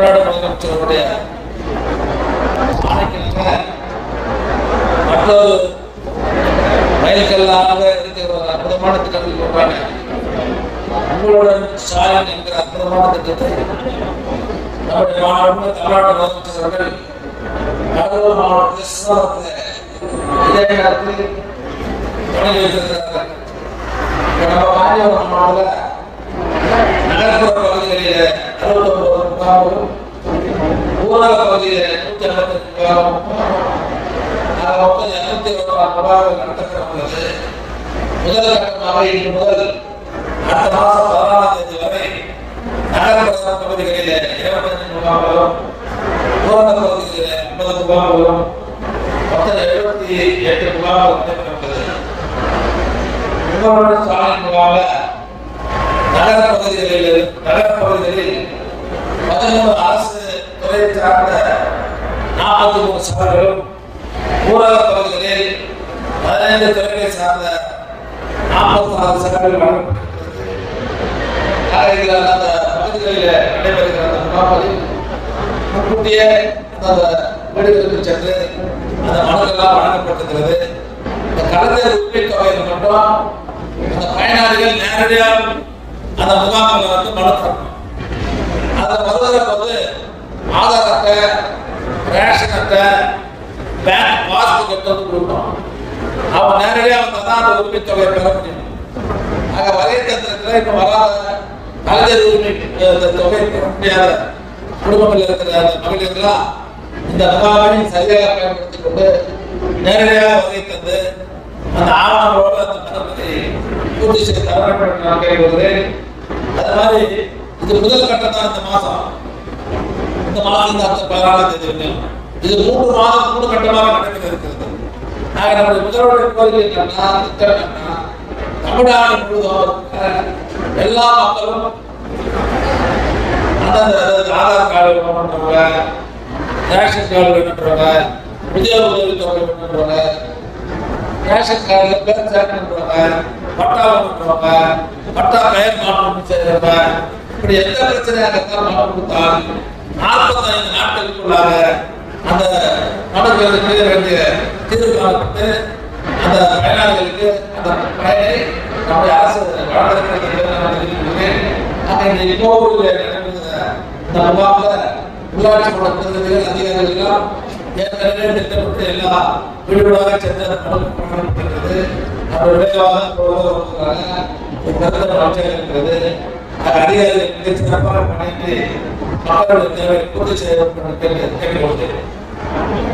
தமிழ்நாடு முதலமைச்சருடைய ஆணைக்கிணங்க மற்றொரு மைல்கல்லாக இருக்கிற ஒரு அற்புதமான திட்டங்கள் ஒன்றான உங்களுடன் ஸ்டாலின் என்கிற அற்புதமான திட்டத்தை நம்முடைய மாநில தமிழ்நாடு முதலமைச்சர் அவர்கள் கடலூர் மாவட்டத்தில் சிவகத்தில் இதே நேரத்தில் தொடங்கி வைத்திருக்கிறார்கள் நம்ம நகர்ப்புற பகுதிகளில் ஊரக பகுதியில் நூற்றி ஐம்பத்தெட்டு மொத்தம் இருநூத்தி இருபத்தாறு முகாம்கள் நடத்தப்பட்டுள்ளது முதல் கட்டமாக இன்று முதல் அடுத்த மாதம் தேதி வரை நகர்ப்புற பகுதிகளில் இருபத்தஞ்சு முகாம்களும் ஊரக பகுதிகளில் ஐம்பது முகாம்களும் மொத்தம் எழுபத்தி எட்டு முகாம்கள் நடைபெறுகிறது உங்களோட ஸ்டாலின் முகாமில் நகர பகுதிகளில் நகர பகுதிகளில் பதினொன்று அரசு துறை சார்ந்த நாற்பத்தி மூணு சபைகளும் ஊரக பகுதிகளில் பதினைந்து துறைகளை சார்ந்த நாற்பத்தி ஆறு சபைகள் வழங்கப்பட்டிருக்கிறது அந்த பகுதிகளில் நடைபெறுகிற அந்த முகாம்களில் முன்கூட்டியே அந்த வீடுகளுக்கு சென்று அந்த மனுக்கெல்லாம் வழங்கப்பட்டிருக்கிறது. இந்த கலைஞர் உரிமை தொகையில் மட்டும் அந்த பயனாளிகள் நேரடியாக அந்த முகாம்களை வந்து மனு அதை வருவதற்கு வந்து ஆதார் அட்டை ரேஷனத்தை பேங்க் பாஸ்புக் எடுத்து வந்து கொடுக்கணும் அவங்க நேரடியாக வந்தால் தான் அந்த உரிமை தொகையை பெற முடியும். ஆக வலைத்தளத்தில் இன்னும் வராத கலைஞர் உரிமை அந்த தொகை பெற முடியாத குடும்பங்கள் இருக்கிற அந்த மகளிர்லாம் இந்த முகாமை சரியாக பயன்படுத்திக் கொண்டு நேரடியாக வருகை தந்து அந்த ஆவணங்களோடு அந்த மனுக்களை பூர்த்தி செய்து தரப்பட்டு நான் கேட்கிறேன் அது மாதிரி இது முதல் கட்டம் தான் இந்த மாதம் இந்த மாதம் இந்த அடுத்த பதினாலாம் தேதி வரையும் இது மூன்று மாதம் மூணு கட்டமாக நடைபெற இருக்கிறது ஆக நம்முடைய முதல்வருடைய கோரிக்கை என்னன்னா திட்டம் என்னன்னா தமிழ்நாடு முழுவதும் எல்லா மக்களும் அந்தந்த அதாவது ஆதார் கார்டு வேணுன்றவங்க ரேஷன் கார்டு வேணுன்றவங்க முதியோர் உதவி தொகை வேணுன்றவங்க ரேஷன் கார்டில் பேர் சேர்க்கணுன்றவங்க பட்டா வேணுன்றவங்க பட்டா பெயர் மாற்றம் செய்கிறவங்க இப்படி எந்த பிரச்சனையாக இருந்தாலும் மனு நாற்பத்தைந்து நாட்களுக்குள்ளாக அந்த மனுக்களுக்கு வேண்டிய தீர்வு காணப்பட்டு அந்த பயனாளிகளுக்கு அந்த பயனை நம்முடைய அரசு வழங்கிருக்கிறது அங்கே இந்த கோவிலில் முகாமில் உள்ளாட்சி மன்ற பிரதிநிதிகள் அதிகாரிகள் எல்லாம் ஏற்கனவே திட்டமிட்டு எல்லா வீடு வீடாக சென்று அந்த அதிகாரிகள் வழங்கப்பட்டிருக்கிறது சிறப்பாக விரைவாக 바깥 연대를 꽂으세요. 그렇게 되게 못해요.